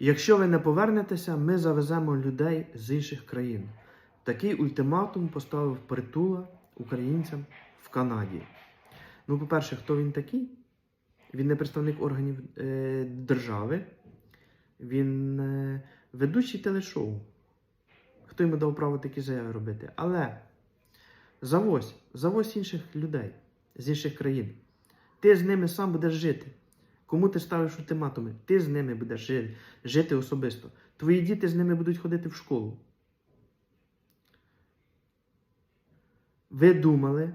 Якщо ви не повернетеся, ми завеземо людей з інших країн. Такий ультиматум поставив притула українцям в Канаді. Ну, по-перше, хто він такий? Він не представник органів е, держави, він е, ведучий телешоу. Хто йому дав право такі заяви робити? Але завозь, завозь інших людей з інших країн. Ти з ними сам будеш жити. Кому ти ставиш ультиматуми? Ти з ними будеш жити, особисто. Твої діти з ними будуть ходити в школу. Ви думали,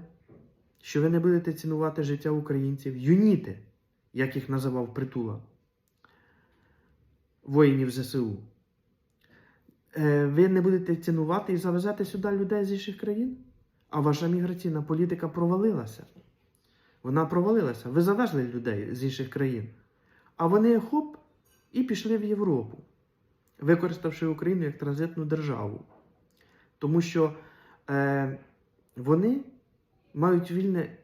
що ви не будете цінувати життя українців, юніти, як їх називав притула, воїнів ЗСУ. Е, Ви не будете цінувати і завезати сюди людей з інших країн? А ваша міграційна політика провалилася. Вона провалилася. Ви завезли людей з інших країн. А вони хоп і пішли в Європу, використавши Україну як транзитну державу. Тому що е, вони мають вільне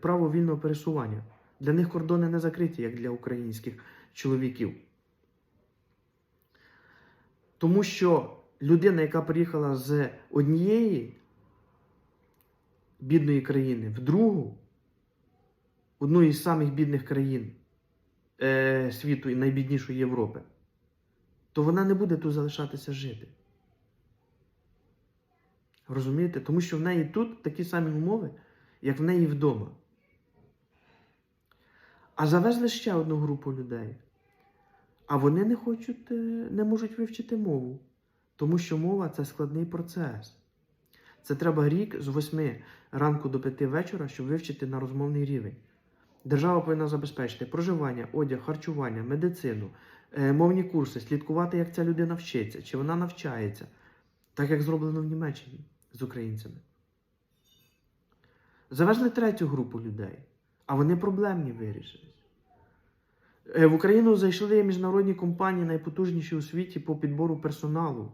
право вільного пересування. Для них кордони не закриті, як для українських чоловіків. Тому що людина, яка приїхала з однієї бідної країни в другу, одну із самих бідних країн е, світу і найбіднішої Європи, то вона не буде тут залишатися жити. Розумієте? Тому що в неї тут такі самі умови, як в неї вдома. А завезли ще одну групу людей. А вони не хочуть, е, не можуть вивчити мову. Тому що мова це складний процес. Це треба рік з 8 ранку до 5 вечора, щоб вивчити на розмовний рівень. Держава повинна забезпечити проживання, одяг, харчування, медицину, е, мовні курси, слідкувати, як ця людина вчиться, чи вона навчається, так як зроблено в Німеччині з українцями. Завезли третю групу людей, а вони проблемні вирішились. Е, В Україну зайшли міжнародні компанії, найпотужніші у світі по підбору персоналу,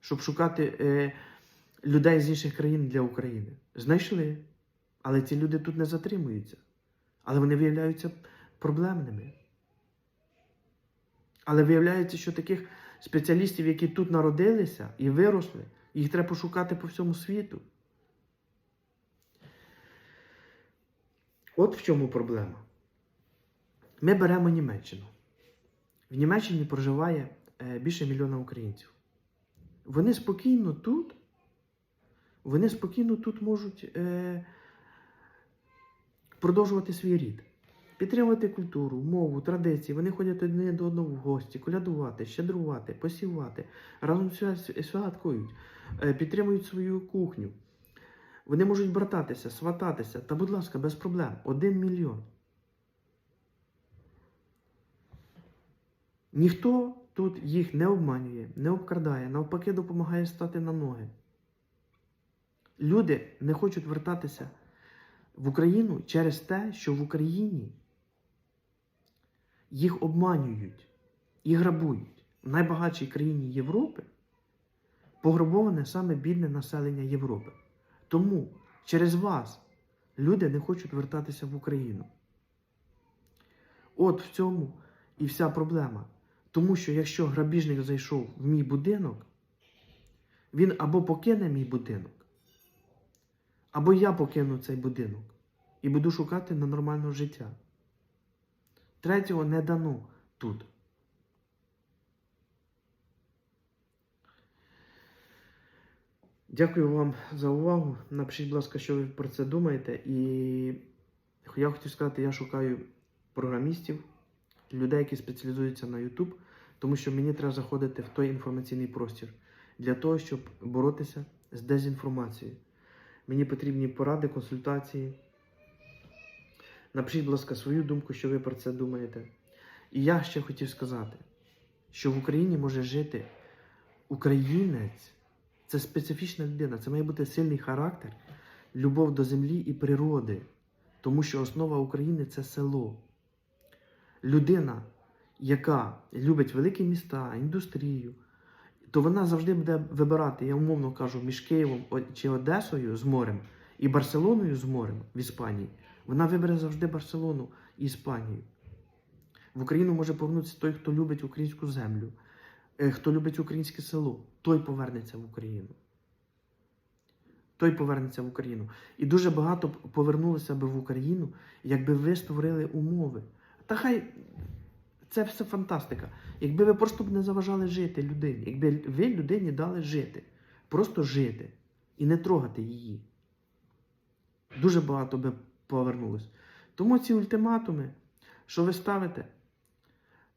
щоб шукати е, людей з інших країн для України. Знайшли. Але ці люди тут не затримуються. Але вони виявляються проблемними. Але виявляється, що таких спеціалістів, які тут народилися і виросли, їх треба пошукати по всьому світу. От в чому проблема. Ми беремо Німеччину. В Німеччині проживає е, більше мільйона українців. Вони спокійно тут, вони спокійно тут можуть е, продовжувати свій рід, підтримувати культуру, мову, традиції. Вони ходять одне до одного в гості, колядувати, щедрувати, посівати, разом свя- святкують, е, підтримують свою кухню. Вони можуть брататися, свататися. Та, будь ласка, без проблем. Один мільйон. Ніхто тут їх не обманює, не обкрадає, навпаки, допомагає стати на ноги. Люди не хочуть вертатися в Україну через те, що в Україні їх обманюють і грабують. В найбагатшій країні Європи пограбоване саме бідне населення Європи. Тому через вас люди не хочуть вертатися в Україну. От в цьому і вся проблема. Тому що якщо грабіжник зайшов в мій будинок, він або покине мій будинок, або я покину цей будинок і буду шукати на нормального життя. Третього не дано тут. Дякую вам за увагу. Напишіть, будь ласка, що ви про це думаєте. І я хотів сказати, я шукаю програмістів, людей, які спеціалізуються на YouTube, тому що мені треба заходити в той інформаційний простір для того, щоб боротися з дезінформацією. Мені потрібні поради, консультації. Напишіть, будь ласка, свою думку, що ви про це думаєте. І я ще хотів сказати, що в Україні може жити українець. Це специфічна людина, це має бути сильний характер, любов до землі і природи. Тому що основа України це село. Людина, яка любить великі міста, індустрію, то вона завжди буде вибирати, я умовно кажу, між Києвом чи Одесою з морем і Барселоною з морем в Іспанії. Вона вибере завжди Барселону і Іспанію. В Україну може повернутися той, хто любить українську землю, е, хто любить українське село, той повернеться в Україну. Той повернеться в Україну. І дуже багато повернулося би в Україну, якби ви створили умови. Та хай це все фантастика. Якби ви просто б не заважали жити людині, якби ви людині дали жити, просто жити і не трогати її. Дуже багато би повернулось. Тому ці ультиматуми, що ви ставите,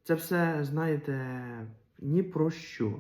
це все, знаєте, ні про що.